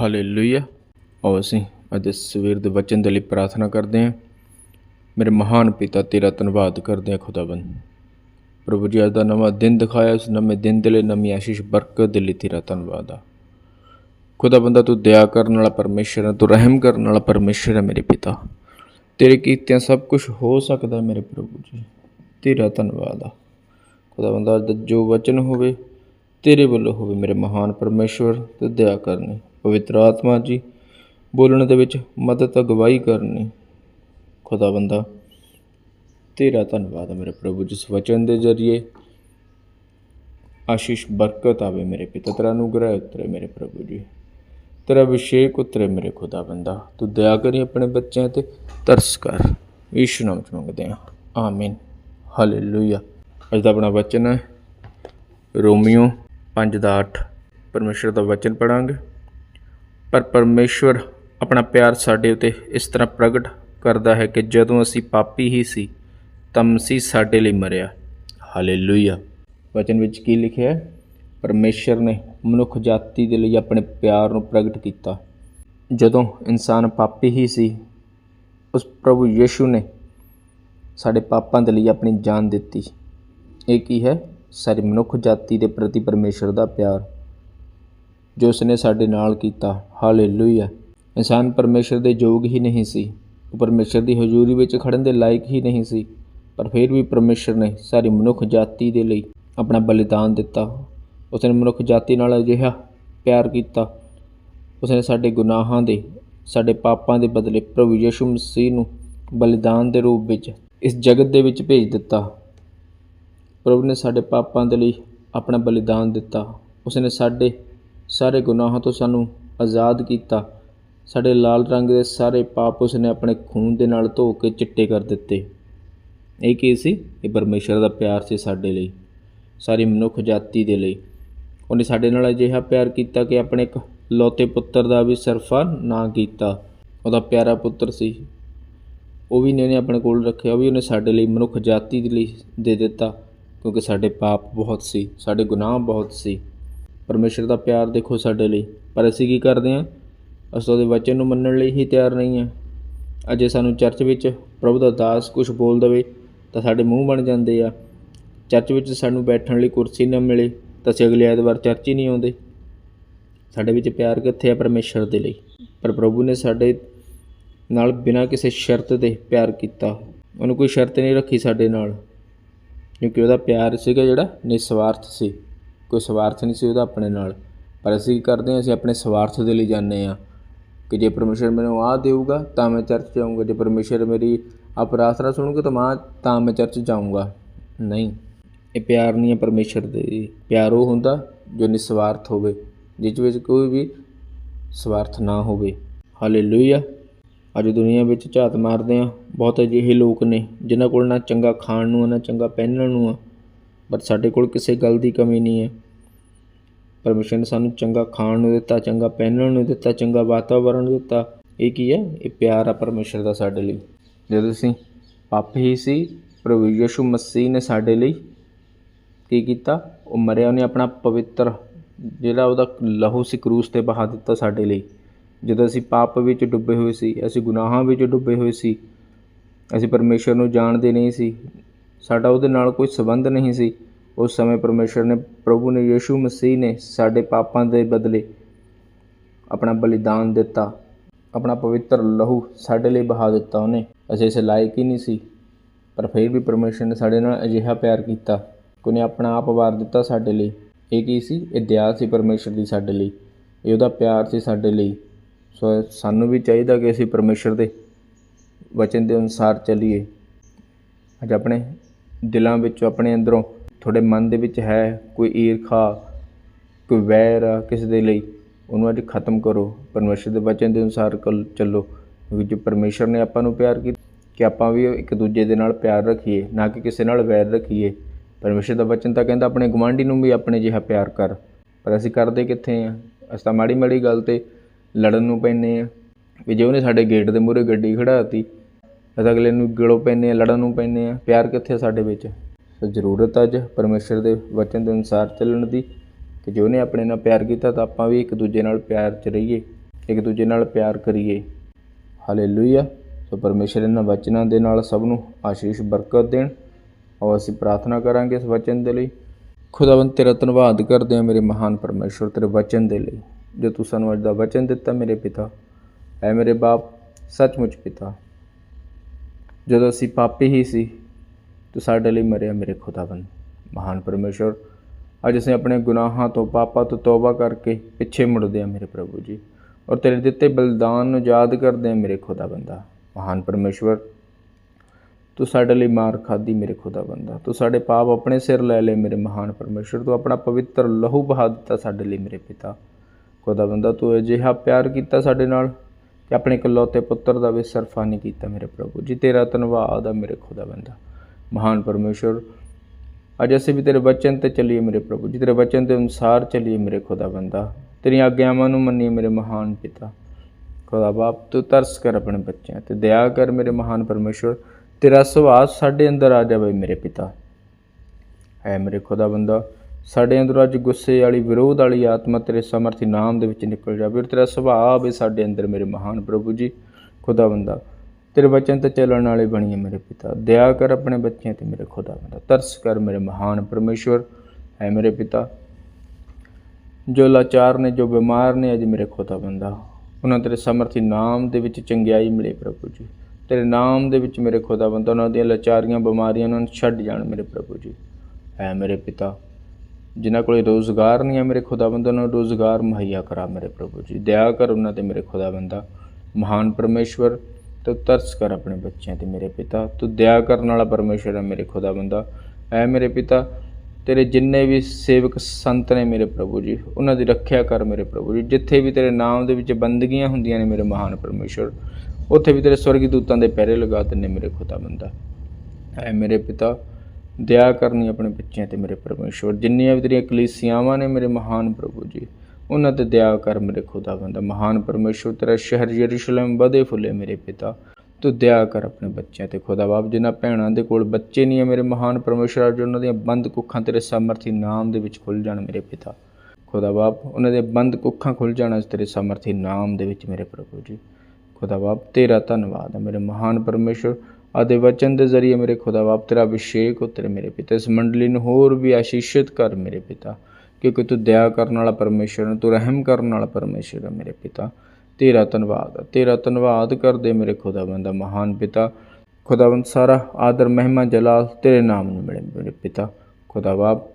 Hallelujah ਆਓ ਅਸੀਂ ਅੱਜ ਸਵੇਰ ਦੇ ਵਚਨ ਦੇ ਲਈ ਪ੍ਰਾਰਥਨਾ ਕਰਦੇ ਹਾਂ। ਮੇਰੇ ਮਹਾਨ ਪਿਤਾ, ਤੇਰਾ ਧੰਨਵਾਦ ਕਰਦੇ ਹਾਂ ਖੁਦਾਵੰਦ। ਪ੍ਰਭੂ ਜੀ, ਅੱਜ ਦਾ ਨਵਾਂ ਦਿਨ ਦਿਖਾਇਆ ਉਸ ਨਵੇਂ ਦਿਨ ਦੇ ਲਈ ਨਵੀਂ ਆਸ਼ੀਸ਼ ਬਰਕਤ ਦੇ ਲਈ ਤੇਰਾ ਧੰਨਵਾਦ ਆ। ਖੁਦਾਵੰਦਾ, ਤੂੰ ਦਇਆ ਕਰਨ ਵਾਲਾ ਪਰਮੇਸ਼ਰ ਹੈ, ਤੂੰ ਰਹਿਮ ਕਰਨ ਵਾਲਾ ਪਰਮੇਸ਼ਰ ਹੈ ਮੇਰੇ ਪਿਤਾ। ਤੇਰੇ ਕੀਤਿਆਂ ਸਭ ਕੁਝ ਹੋ ਸਕਦਾ ਮੇਰੇ ਪ੍ਰਭੂ ਜੀ। ਤੇਰਾ ਧੰਨਵਾਦ ਆ। ਖੁਦਾਵੰਦਾ, ਅੱਜ ਦਾ ਜੋ ਵਚਨ ਹੋਵੇ, ਤੇਰੇ ਵੱਲੋਂ ਹੋਵੇ ਮੇਰੇ ਮਹਾਨ ਪਰਮੇਸ਼ਵਰ, ਤੇ ਦਇਆ ਕਰਨੀ। ਪਵਿੱਤਰ ਆਤਮਾ ਜੀ, ਬੋਲਣ ਦੇ ਵਿੱਚ ਮਦਦ, ਅਗਵਾਈ ਕਰਨੀ। ਖੁਦਾ ਬੰਦਾ, ਤੇਰਾ ਧੰਨਵਾਦ ਮੇਰੇ ਪ੍ਰਭੂ, ਜਿਸ ਵਚਨ ਦੇ ਜ਼ਰੀਏ ਆਸ਼ੀਸ਼ ਬਰਕਤ ਆਵੇ ਮੇਰੇ ਪਿਤਾ, ਤੇਰਾ ਅਨੁਗ੍ਰਹਿ ਉਤਰੇ ਮੇਰੇ ਪ੍ਰਭੂ ਜੀ। ਤੇਰਾ ਅਭਿਸ਼ੇਕ ਉਤਰੇ ਮੇਰੇ ਖੁਦਾ ਬੰਦਾ। ਤੂੰ ਦਇਆ ਕਰੀ ਆਪਣੇ ਬੱਚਿਆਂ ਤੇ, ਤਰਸ ਕਰ। ਯੀਸ਼ੂ ਨਾਮ ਚ ਮੰਗਦੇ ਹਾਂ। ਆਮੀਨ। ਹਾਲੇਲੂਇਆ। ਅੱਜ ਦਾ ਆਪਣਾ ਵਚਨ ਹੈ ਰੋਮੀਓ 5 ਦਾ 8 ਪਰਮੇਸ਼ਰ ਦਾ ਵਚਨ ਪੜਾਂਗੇ ਪਰ ਪਰਮੇਸ਼ਵਰ ਆਪਣਾ ਪਿਆਰ ਸਾਡੇ ਉਤੇ ਇਸ ਤਰ੍ਹਾਂ ਪ੍ਰਗਟ ਕਰਦਾ ਹੈ ਕਿ ਜਦੋਂ ਅਸੀਂ ਪਾਪੀ ਹੀ ਸੀ, ਤਾਂ ਮਸੀਹ ਸਾਡੇ ਲਈ ਮਰਿਆ। ਹਾਲੇਲੂਇਆ। ਵਚਨ ਵਿੱਚ ਕੀ ਲਿਖਿਆ ਹੈ? ਪਰਮੇਸ਼ਰ ਨੇ ਮਨੁੱਖ ਜਾਤੀ ਦੇ ਲਈ ਆਪਣੇ ਪਿਆਰ ਨੂੰ ਪ੍ਰਗਟ ਕੀਤਾ। ਜਦੋਂ ਇਨਸਾਨ ਪਾਪੀ ਹੀ ਸੀ, ਉਸ ਪ੍ਰਭੂ ਯੀਸ਼ੂ ਨੇ ਸਾਡੇ ਪਾਪਾਂ ਦੇ ਲਈ ਆਪਣੀ ਜਾਨ ਦਿੱਤੀ। ਇਹ ਕੀ ਹੈ? ਸਾਰੀ ਮਨੁੱਖ ਜਾਤੀ ਦੇ ਪ੍ਰਤੀ ਪਰਮੇਸ਼ਰ ਦਾ ਪਿਆਰ। ਜੋ ਉਸਨੇ ਸਾਡੇ ਨਾਲ ਕੀਤਾ। ਹਾਲੇਲੂਇਆ। ਇਨਸਾਨ ਪਰਮੇਸ਼ਰ ਦੇ ਯੋਗ ਹੀ ਨਹੀਂ ਸੀ। ਉਹ ਪਰਮੇਸ਼ਰ ਦੀ ਹਜ਼ੂਰੀ ਵਿੱਚ ਖੜਨ ਦੇ ਲਾਇਕ ਹੀ ਨਹੀਂ ਸੀ। ਪਰ ਫਿਰ ਵੀ ਪਰਮੇਸ਼ਰ ਨੇ ਸਾਰੀ ਮਨੁੱਖ ਜਾਤੀ ਦੇ ਲਈ ਆਪਣਾ ਬਲੀਦਾਨ ਦਿੱਤਾ। ਉਸਨੇ ਮਨੁੱਖ ਜਾਤੀ ਨਾਲ ਅਜਿਹਾ ਪਿਆਰ ਕੀਤਾ। ਉਸਨੇ ਸਾਡੇ ਗੁਨਾਹਾਂ ਦੇ, ਸਾਡੇ ਪਾਪਾਂ ਦੇ ਬਦਲੇ ਪ੍ਰਭੂ ਯਿਸੂ ਮਸੀਹ ਨੂੰ ਬਲੀਦਾਨ ਦੇ ਰੂਪ ਵਿੱਚ ਇਸ ਜਗਤ ਦੇ ਵਿੱਚ ਭੇਜ ਦਿੱਤਾ। ਪ੍ਰਭੂ ਨੇ ਸਾਡੇ ਪਾਪਾਂ ਦੇ ਲਈ ਆਪਣਾ ਬਲੀਦਾਨ ਦਿੱਤਾ। ਉਸਨੇ ਸਾਡੇ ਸਾਰੇ ਗੁਨਾਹਾਂ ਤੋਂ ਸਾਨੂੰ ਆਜ਼ਾਦ ਕੀਤਾ। ਸਾਡੇ ਲਾਲ ਰੰਗ ਦੇ ਸਾਰੇ ਪਾਪ ਉਸਨੇ ਆਪਣੇ ਖੂਨ ਦੇ ਨਾਲ ਧੋ ਕੇ ਚਿੱਟੇ ਕਰ ਦਿੱਤੇ। ਇਹ ਕੀ ਸੀ? ਇਹ ਪਰਮੇਸ਼ਰ ਦਾ ਪਿਆਰ ਸੀ ਸਾਡੇ ਲਈ, ਸਾਰੀ ਮਨੁੱਖ ਜਾਤੀ ਦੇ ਲਈ। ਉਹਨੇ ਸਾਡੇ ਨਾਲ ਅਜਿਹਾ ਪਿਆਰ ਕੀਤਾ ਕਿ ਆਪਣੇ ਇੱਕ ਲੌਤੇ ਪੁੱਤਰ ਦਾ ਵੀ ਸਰਫਾ ਨਾ ਕੀਤਾ। ਉਹਦਾ ਪਿਆਰਾ ਪੁੱਤਰ ਸੀ। ਉਹ ਵੀ ਨੇ ਉਹਨੇ ਆਪਣੇ ਕੋਲ ਰੱਖਿਆ, ਉਹ ਵੀ ਉਹਨੇ ਸਾਡੇ ਲਈ ਮਨੁੱਖ ਜਾਤੀ ਦੇ ਲਈ ਦੇ ਦਿੱਤਾ, ਕਿਉਂਕਿ ਸਾਡੇ ਪਾਪ ਬਹੁਤ ਸੀ, ਸਾਡੇ ਗੁਨਾਹ ਬਹੁਤ ਸੀ। ਪਰਮੇਸ਼ਰ ਦਾ ਪਿਆਰ ਦੇਖੋ ਸਾਡੇ ਲਈ। ਪਰ ਅਸੀਂ ਕੀ ਕਰਦੇ ਹਾਂ? ਅਸੀਂ ਉਹਦੇ ਵਚਨ ਨੂੰ ਮੰਨਣ ਲਈ ਹੀ ਤਿਆਰ ਨਹੀਂ ਹਾਂ। ਅਜੇ ਸਾਨੂੰ ਚਰਚ ਵਿੱਚ ਪ੍ਰਭੂ ਦਾ ਦਾਸ ਕੁਝ ਬੋਲ ਦਵੇ ਤਾਂ ਸਾਡੇ ਮੂੰਹ ਬਣ ਜਾਂਦੇ ਆ। ਚਰਚ ਵਿੱਚ ਸਾਨੂੰ ਬੈਠਣ ਲਈ ਕੁਰਸੀ ਨਾ ਮਿਲੇ ਤਾਂ ਅਸੀਂ ਅਗਲੇ ਐਤਵਾਰ ਚਰਚ ਹੀ ਨਹੀਂ ਆਉਂਦੇ। ਸਾਡੇ ਵਿੱਚ ਪਿਆਰ ਕਿੱਥੇ ਆ ਪਰਮੇਸ਼ਰ ਦੇ ਲਈ? ਪਰ ਪ੍ਰਭੂ ਨੇ ਸਾਡੇ ਨਾਲ ਬਿਨਾਂ ਕਿਸੇ ਸ਼ਰਤ ਦੇ ਪਿਆਰ ਕੀਤਾ। ਉਹਨੂੰ ਕੋਈ ਸ਼ਰਤ ਨਹੀਂ ਰੱਖੀ ਸਾਡੇ ਨਾਲ। ਕਿਉਂਕਿ ਉਹਦਾ ਪਿਆਰ ਸੀਗਾ ਜਿਹੜਾ ਨਿਸਵਾਰਥ ਸੀ। ਕੋਈ ਸਵਾਰਥ ਨਹੀਂ ਸੀ ਉਹਦਾ ਆਪਣੇ ਨਾਲ। ਪਰ ਅਸੀਂ ਕੀ ਕਰਦੇ ਹਾਂ, ਅਸੀਂ ਆਪਣੇ ਸਵਾਰਥ ਦੇ ਲਈ ਜਾਂਦੇ ਹਾਂ ਕਿ ਜੇ ਪਰਮੇਸ਼ਰ ਮੈਨੂੰ ਆਹ ਦੇਊਗਾ, ਤਾਂ ਮੈਂ ਚਰਚ ਜਾਊਂਗਾ। ਜੇ ਪਰਮੇਸ਼ਰ ਮੇਰੀ ਆ ਪ੍ਰਾਰਥਨਾ ਸੁਣੂਗਾ, ਤਾਂ ਮੈਂ ਤਾਂ ਮੈਂ ਚਰਚ ਜਾਊਂਗਾ। ਨਹੀਂ, ਇਹ ਪਿਆਰ ਨਹੀਂ ਹੈ ਪਰਮੇਸ਼ਰ ਦੇ। ਪਿਆਰ ਉਹ ਹੁੰਦਾ ਜੋ ਨਿਸਵਾਰਥ ਹੋਵੇ, ਜਿਸ ਵਿੱਚ ਕੋਈ ਵੀ ਸਵਾਰਥ ਨਾ ਹੋਵੇ। ਹਾਲੇਲੂਇਆ। ਅੱਜ ਦੁਨੀਆ ਵਿੱਚ ਝਾਤ ਮਾਰਦੇ ਆ ਬਹੁਤ ਅਜਿਹੇ ਲੋਕ ਨੇ, ਜਿਨ੍ਹਾਂ ਕੋਲ ਨਾ ਚੰਗਾ ਖਾਣ ਨੂੰ ਆ ਨਾ ਚੰਗਾ ਪਹਿਨਣ ਨੂੰ ਆ ਪਰ ਸਾਡੇ ਕੋਲ ਕਿਸੇ ਗੱਲ ਦੀ ਕਮੀ ਨਹੀਂ ਹੈ। ਪਰਮੇਸ਼ਰ ਨੇ ਸਾਨੂੰ ਚੰਗਾ ਖਾਣ ਨੂੰ ਦਿੱਤਾ, ਚੰਗਾ ਪਹਿਨਣ ਨੂੰ ਦਿੱਤਾ, ਚੰਗਾ ਵਾਤਾਵਰਣ ਦਿੱਤਾ। ਇਹ ਕੀ ਹੈ? ਇਹ ਪਿਆਰ ਆ ਪਰਮੇਸ਼ਰ ਦਾ ਸਾਡੇ ਲਈ। ਜਦੋਂ ਅਸੀਂ ਪਾਪੀ ਹੀ ਸੀ, ਪ੍ਰਭੂ ਯਿਸੂ ਮਸੀਹ ਨੇ ਸਾਡੇ ਲਈ ਕੀ ਕੀਤਾ? ਉਹ ਮਰਿਆ, ਉਹਨੇ ਆਪਣਾ ਪਵਿੱਤਰ ਜਿਹੜਾ ਉਹਦਾ ਲਹੂ ਸੀ, ਕਰੂਸ ਤੇ ਬਹਾ ਦਿੱਤਾ ਸਾਡੇ ਲਈ। ਜਦੋਂ ਅਸੀਂ ਪਾਪ ਵਿੱਚ ਡੁੱਬੇ ਹੋਏ ਸੀ, ਅਸੀਂ ਗੁਨਾਹਾਂ ਵਿੱਚ ਡੁੱਬੇ ਹੋਏ ਸੀ, ਅਸੀਂ ਪਰਮੇਸ਼ਰ ਨੂੰ ਜਾਣਦੇ ਨਹੀਂ ਸੀ ਸਾਡਾ ਉਹਦੇ ਨਾਲ ਕੋਈ ਸਬੰਧ ਨਹੀਂ ਸੀ। ਉਸ ਸਮੇਂ ਪਰਮੇਸ਼ਰ ਨੇ ਪ੍ਰਭੂ ਨੇ ਯੀਸ਼ੂ ਮਸੀਹ ਨੇ ਸਾਡੇ ਪਾਪਾਂ ਦੇ ਬਦਲੇ ਆਪਣਾ ਬਲੀਦਾਨ ਦਿੱਤਾ। ਆਪਣਾ ਪਵਿੱਤਰ ਲਹੂ ਸਾਡੇ ਲਈ ਬਹਾ ਦਿੱਤਾ ਉਹਨੇ। ਅਸੀਂ ਇਸ ਲਾਇਕ ਹੀ ਨਹੀਂ ਸੀ, ਪਰ ਫਿਰ ਵੀ ਪਰਮੇਸ਼ਰ ਨੇ ਸਾਡੇ ਨਾਲ ਅਜਿਹਾ ਪਿਆਰ ਕੀਤਾ। ਕਿ ਉਹਨੇ ਆਪਣਾ ਆਪ ਵਾਰ ਦਿੱਤਾ ਸਾਡੇ ਲਈ। ਇਹ ਕੀ ਸੀ? ਇਹ ਦਇਆ ਸੀ ਪਰਮੇਸ਼ਰ ਦੀ ਸਾਡੇ ਲਈ। ਇਹ ਉਹਦਾ ਪਿਆਰ ਸੀ ਸਾਡੇ ਲਈ। ਸੋ ਸਾਨੂੰ ਵੀ ਚਾਹੀਦਾ ਕਿ ਅਸੀਂ ਪਰਮੇਸ਼ਰ ਦੇ ਵਚਨ ਦੇ ਅਨੁਸਾਰ ਚੱਲੀਏ। ਅੱਜ ਆਪਣੇ ਦਿਲਾਂ ਵਿੱਚ ਆਪਣੇ ਅੰਦਰੋਂ ਤੁਹਾਡੇ ਮਨ ਦੇ ਵਿੱਚ ਹੈ ਕੋਈ ਈਰਖਾ, ਕੋਈ ਵੈਰ ਆ ਕਿਸੇ ਦੇ ਲਈ, ਉਹਨੂੰ ਅੱਜ ਖਤਮ ਕਰੋ। ਪਰਮੇਸ਼ਰ ਦੇ ਵਚਨ ਦੇ ਅਨੁਸਾਰ ਕਲ- ਚੱਲੋ। ਕਿਉਂਕਿ ਜੋ ਪਰਮੇਸ਼ਰ ਨੇ ਆਪਾਂ ਨੂੰ ਪਿਆਰ ਕੀਤਾ ਕਿ ਆਪਾਂ ਵੀ ਇੱਕ ਦੂਜੇ ਦੇ ਨਾਲ ਪਿਆਰ ਰੱਖੀਏ, ਨਾ ਕਿ ਕਿਸੇ ਨਾਲ ਵੈਰ ਰੱਖੀਏ। ਪਰਮੇਸ਼ਰ ਦਾ ਵਚਨ ਤਾਂ ਕਹਿੰਦਾ, ਆਪਣੇ ਗੁਆਂਢੀ ਨੂੰ ਵੀ ਆਪਣੇ ਜਿਹਾ ਪਿਆਰ ਕਰ। ਪਰ ਅਸੀਂ ਕਰਦੇ ਕਿੱਥੇ ਆ? ਅਸੀਂ ਤਾਂ ਮਾੜੀ ਮਾੜੀ ਗੱਲ ਤੇ ਲੜਨ ਨੂੰ ਪੈਂਦੇ ਆ। ਵੀ ਜੇ ਉਹਨੇ ਸਾਡੇ ਗੇਟ ਦੇ ਮੂਹਰੇ ਗੱਡੀ ਖੜਾਤੀ ਅਸੀਂ ਅਗਲੇ ਨੂੰ ਗਿਲੋ ਪੈਂਦੇ ਹਾਂ, ਲੜਨ ਨੂੰ ਪੈਂਦੇ ਹਾਂ। ਪਿਆਰ ਕਿੱਥੇ ਆ ਸਾਡੇ ਵਿੱਚ? ਸੋ ਜ਼ਰੂਰਤ ਅੱਜ ਪਰਮੇਸ਼ਰ ਦੇ ਵਚਨ ਦੇ ਅਨੁਸਾਰ ਚੱਲਣ ਦੀ ਕਿ ਜੇ ਉਹਨੇ ਆਪਣੇ ਨਾਲ ਪਿਆਰ ਕੀਤਾ ਤਾਂ ਆਪਾਂ ਵੀ ਇੱਕ ਦੂਜੇ ਨਾਲ ਪਿਆਰ 'ਚ ਰਹੀਏ, ਇੱਕ ਦੂਜੇ ਨਾਲ ਪਿਆਰ ਕਰੀਏ। ਹਾਲੇਲੂਇਆ ਸੋ ਪਰਮੇਸ਼ਰ ਇਹਨਾਂ ਵਚਨਾਂ ਦੇ ਨਾਲ ਸਭ ਨੂੰ ਆਸ਼ੀਸ਼, ਬਰਕਤ ਦੇਣ। ਔਰ ਅਸੀਂ ਪ੍ਰਾਰਥਨਾ ਕਰਾਂਗੇ ਇਸ ਵਚਨ ਦੇ ਲਈ। ਖੁਦਾਵੰਦ, ਤੇਰਾ ਧੰਨਵਾਦ ਕਰਦੇ ਹਾਂ ਮੇਰੇ ਮਹਾਨ ਪਰਮੇਸ਼ਰ ਤੇਰੇ ਵਚਨ ਦੇ ਲਈ। ਜੋ ਤੂੰ ਸਾਨੂੰ ਅੱਜ ਦਾ ਵਚਨ ਦਿੱਤਾ ਮੇਰੇ ਪਿਤਾ, ਐ ਮੇਰੇ ਬਾਪ, ਸੱਚਮੁੱਚ ਪਿਤਾ। ਜਦੋਂ ਅਸੀਂ ਪਾਪੀ ਹੀ ਸੀ, ਤੂੰ ਸਾਡੇ ਲਈ ਮਰਿਆ ਮੇਰੇ ਖੁਦਾਵੰਦ, ਮਹਾਨ ਪਰਮੇਸ਼ਰ ਅੱਜ ਅਸੀਂ ਆਪਣੇ ਗੁਨਾਹਾਂ ਤੋਂ, ਪਾਪਾਂ ਤੋਂ ਤੌਬਾ ਕਰਕੇ ਪਿੱਛੇ ਮੁੜਦੇ ਹਾਂ ਮੇਰੇ ਪ੍ਰਭੂ ਜੀ, ਔਰ ਤੇਰੇ ਦਿੱਤੇ ਬਲਿਦਾਨ ਨੂੰ ਯਾਦ ਕਰਦੇ ਹਾਂ ਮੇਰੇ ਖੁਦਾਵੰਦਾ ਮਹਾਨ ਪਰਮੇਸ਼ਵਰ। ਤੂੰ ਸਾਡੇ ਲਈ ਮਾਰ ਖਾਦੀ ਮੇਰੇ ਖੁਦਾ ਬੰਦਾ ਤੂੰ ਸਾਡੇ ਪਾਪ ਆਪਣੇ ਸਿਰ ਲੈ ਲਏ ਮੇਰੇ ਮਹਾਨ ਪਰਮੇਸ਼ਵਰ, ਤੂੰ ਆਪਣਾ ਪਵਿੱਤਰ ਲਹੂ ਬਹਾ ਦਿੱਤਾ ਸਾਡੇ ਲਈ ਮੇਰੇ ਪਿਤਾ। ਖੁਦਾ ਬੰਦਾ ਤੂੰ ਅਜਿਹਾ ਪਿਆਰ ਕੀਤਾ ਸਾਡੇ ਨਾਲ ਕਿ ਆਪਣੇ ਇਕਲੌਤੇ ਪੁੱਤਰ ਦਾ ਵੀ ਸਰਫਾ ਨਹੀਂ ਕੀਤਾ ਮੇਰੇ ਪ੍ਰਭੂ ਜੀ। ਤੇਰਾ ਧੰਨਵਾਦ ਆ ਮੇਰੇ ਖੁਦਾਵੰਦਾ ਮਹਾਨ ਪਰਮੇਸ਼ਵਰ ਅੱਜ ਅਸੀਂ ਵੀ ਤੇਰੇ ਵਚਨ ਤੇ ਚੱਲੀਏ ਮੇਰੇ ਪ੍ਰਭੂ ਜੀ। ਤੇਰੇ ਵਚਨ ਦੇ ਅਨੁਸਾਰ ਚੱਲੀਏ ਮੇਰੇ ਖੁਦਾਵੰਦਾ ਤੇਰੀਆਂ ਆਗਿਆਵਾਂ ਨੂੰ ਮੰਨੀਏ ਮੇਰੇ ਮਹਾਨ ਪਿਤਾ। ਖੁਦਾ ਬਾਪ, ਤੂੰ ਤਰਸ ਕਰ ਆਪਣੇ ਬੱਚਿਆਂ ਤੇ। ਦਇਆ ਕਰ ਮੇਰੇ ਮਹਾਨ ਪਰਮੇਸ਼ਵਰ ਤੇਰਾ ਸੁਭਾਅ ਸਾਡੇ ਅੰਦਰ ਆ ਜਾਵੇ ਮੇਰੇ ਪਿਤਾ। ਹੈ ਮੇਰੇ ਖੁਦਾਵੰਦਾ ਸਾਡੇ ਅੰਦਰ ਅੱਜ ਗੁੱਸੇ ਵਾਲੀ, ਵਿਰੋਧ ਵਾਲੀ ਆਤਮਾ ਤੇਰੇ ਸਮਰਥੀ ਨਾਮ ਦੇ ਵਿੱਚ ਨਿਕਲ ਜਾਵੇ ਔਰ ਤੇਰਾ ਸੁਭਾਅ ਆਵੇ ਸਾਡੇ ਅੰਦਰ ਮੇਰੇ ਮਹਾਨ ਪ੍ਰਭੂ ਜੀ, ਖੁਦਾਵੰਦਾ ਤੇਰੇ ਵਚਨ ਤੇ ਚੱਲਣ ਵਾਲੇ ਬਣੀਏ ਮੇਰੇ ਪਿਤਾ। ਦਇਆ ਕਰ ਆਪਣੇ ਬੱਚਿਆਂ ਤੇ ਮੇਰੇ ਖੁਦਾਵੰਦਾ ਤਰਸ ਕਰ ਮੇਰੇ ਮਹਾਨ ਪਰਮੇਸ਼ਵਰ ਹੈ ਮੇਰੇ ਪਿਤਾ। ਜੋ ਲਾਚਾਰ ਨੇ, ਜੋ ਬਿਮਾਰ ਨੇ, ਅੱਜ ਮੇਰੇ ਖੁਦਾਵੰਦਾ ਉਹਨਾਂ ਤੇਰੇ ਸਮਰਥੀ ਨਾਮ ਦੇ ਵਿੱਚ ਚੰਗਿਆਈ ਮਿਲੇ ਪ੍ਰਭੂ ਜੀ। ਤੇਰੇ ਨਾਮ ਦੇ ਵਿੱਚ ਮੇਰੇ ਖੁਦਾਵੰਦਾ ਉਹਨਾਂ ਦੀਆਂ ਲਾਚਾਰੀਆਂ, ਬਿਮਾਰੀਆਂ ਉਹਨਾਂ ਨੂੰ ਛੱਡ ਜਾਣ ਮੇਰੇ ਪ੍ਰਭੂ ਜੀ। ਹੈ ਮੇਰੇ ਪਿਤਾ। ਜਿਨ੍ਹਾਂ ਕੋਲ ਰੋਜ਼ਗਾਰ ਨਹੀਂ ਹੈ ਮੇਰੇ ਖੁਦਾਵੰਦ ਉਹਨਾਂ ਨੂੰ, ਰੋਜ਼ਗਾਰ ਮੁਹੱਈਆ ਕਰਾ ਮੇਰੇ ਪ੍ਰਭੂ ਜੀ। ਦਇਆ ਕਰ ਉਹਨਾਂ ਤੇ ਮੇਰੇ ਖੁਦਾਵੰਦਾ। ਮਹਾਨ ਪਰਮੇਸ਼ਵਰ, ਤੂੰ ਤਰਸ ਕਰ ਆਪਣੇ ਬੱਚਿਆਂ ਤੇ ਮੇਰੇ ਪਿਤਾ। ਤੂੰ ਦਇਆ ਕਰਨ ਵਾਲਾ ਪਰਮੇਸ਼ਵਰ ਹੈ ਮੇਰੇ ਖੁਦਾਵੰਦਾ। ਐ ਮੇਰੇ ਪਿਤਾ, ਤੇਰੇ ਜਿੰਨੇ ਵੀ ਸੇਵਕ ਸੰਤ ਨੇ ਮੇਰੇ ਪ੍ਰਭੂ ਜੀ, ਉਹਨਾਂ ਦੀ ਰੱਖਿਆ ਕਰ ਮੇਰੇ ਪ੍ਰਭੂ ਜੀ। ਜਿੱਥੇ ਵੀ ਤੇਰੇ ਨਾਮ ਦੇ ਵਿੱਚ ਬੰਦਗੀਆਂ ਹੁੰਦੀਆਂ ਨੇ ਮੇਰੇ ਮਹਾਨ ਪਰਮੇਸ਼ਵਰ, ਉੱਥੇ ਵੀ ਤੇਰੇ ਸਵਰਗੀ ਦੂਤਾਂ ਦੇ ਪਹਿਰੇ ਲਗਾ ਦਿੰਨੇ ਮੇਰੇ ਖੁਦਾਵੰਦਾ। ਐ ਮੇਰੇ ਪਿਤਾ ਦਇਆ ਕਰਨੀ ਆਪਣੇ ਬੱਚਿਆਂ ਤੇ ਮੇਰੇ ਪਰਮੇਸ਼ਵਰ। ਜਿੰਨੀਆਂ ਵੀ ਤੇਰੀਆਂ ਕਲੀਸਿਆਵਾਂ ਨੇ ਮੇਰੇ ਮਹਾਨ ਪ੍ਰਭੂ ਜੀ, ਉਹਨਾਂ ਤੇ ਦਇਆ ਕਰ ਮੇਰੇ ਖੁਦਾਵੰਦਾ ਮਹਾਨ ਪਰਮੇਸ਼ਵਰ, ਤੇਰਾ ਸ਼ਹਿਰ ਯਰੂਸ਼ਲਮ ਵਧੇ ਫੁੱਲੇ ਮੇਰੇ ਪਿਤਾ। ਤੂੰ ਦਇਆ ਕਰ ਆਪਣੇ ਬੱਚਿਆਂ ਤੇ ਖੁਦਾ ਬਾਪ। ਜਿਨ੍ਹਾਂ ਭੈਣਾਂ ਦੇ ਕੋਲ ਬੱਚੇ ਨਹੀਂ ਹੈ ਮੇਰੇ ਮਹਾਨ ਪਰਮੇਸ਼ਵਰ, ਅੱਜ ਉਹਨਾਂ ਦੀਆਂ ਬੰਦ ਕੁੱਖਾਂ ਤੇਰੇ ਸਮਰਥੀ ਨਾਮ ਦੇ ਵਿੱਚ ਖੁੱਲ ਜਾਣ ਮੇਰੇ ਪਿਤਾ। ਖੁਦਾ ਬਾਪ, ਉਹਨਾਂ ਦੇ ਬੰਦ ਕੁੱਖਾਂ ਖੁੱਲ ਜਾਣ, ਅੱਜ ਤੇਰੇ ਸਮਰਥੀ ਨਾਮ ਦੇ ਵਿੱਚ ਮੇਰੇ ਪ੍ਰਭੂ ਜੀ। ਖੁਦਾ ਬਾਪ ਤੇਰਾ ਧੰਨਵਾਦ ਹੈ ਮੇਰੇ ਮਹਾਨ ਪਰਮੇਸ਼ਵਰ ਆਦੇ ਵਚਨ ਦੇ ਜ਼ਰੀਏ ਮੇਰੇ ਖੁਦਾ ਬਾਪ ਤੇਰਾ ਅਭਿਸ਼ੇਕ ਹੋ ਤੇਰੇ ਮੇਰੇ ਪਿਤਾ। ਇਸ ਮੰਡਲੀ ਨੂੰ ਹੋਰ ਵੀ ਆਸ਼ੀਸ਼ਿਤ ਕਰ ਮੇਰੇ ਪਿਤਾ, ਕਿਉਂਕਿ ਤੂੰ ਦਇਆ ਕਰਨ ਵਾਲਾ ਪਰਮੇਸ਼ਰ ਹੈ, ਤੂੰ ਰਹਿਮ ਕਰਨ ਵਾਲਾ ਪਰਮੇਸ਼ਰ ਹੈ ਮੇਰੇ ਪਿਤਾ। ਤੇਰਾ ਧੰਨਵਾਦ ਹੈ, ਤੇਰਾ ਧੰਨਵਾਦ ਕਰਦੇ ਮੇਰੇ ਖੁਦਾਵੰਦ ਦਾ ਮਹਾਨ ਪਿਤਾ। ਖੁਦਾਵੰਦ, ਸਾਰਾ ਆਦਰ, ਮਹਿਮਾ, ਜਲਾਲ ਤੇਰੇ ਨਾਮ ਨੂੰ ਮਿਲੇ ਮੇਰੇ ਪਿਤਾ। ਖੁਦਾ ਬਾਪ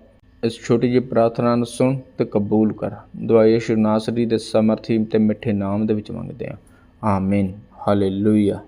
ਇਸ ਛੋਟੀ ਜਿਹੀ ਪ੍ਰਾਰਥਨਾ ਨੂੰ ਸੁਣ ਤੇ ਕਬੂਲ ਕਰ। ਦੁਆ ਯਿਸੂ ਨਾਸਰੀ ਦੇ ਸਮਰਥੀ ਤੇ ਮਿੱਠੇ ਨਾਮ ਦੇ ਵਿੱਚ ਮੰਗਦੇ ਹਾਂ। ਆਮੀਨ ਹਾਲੇਲੂਇਆ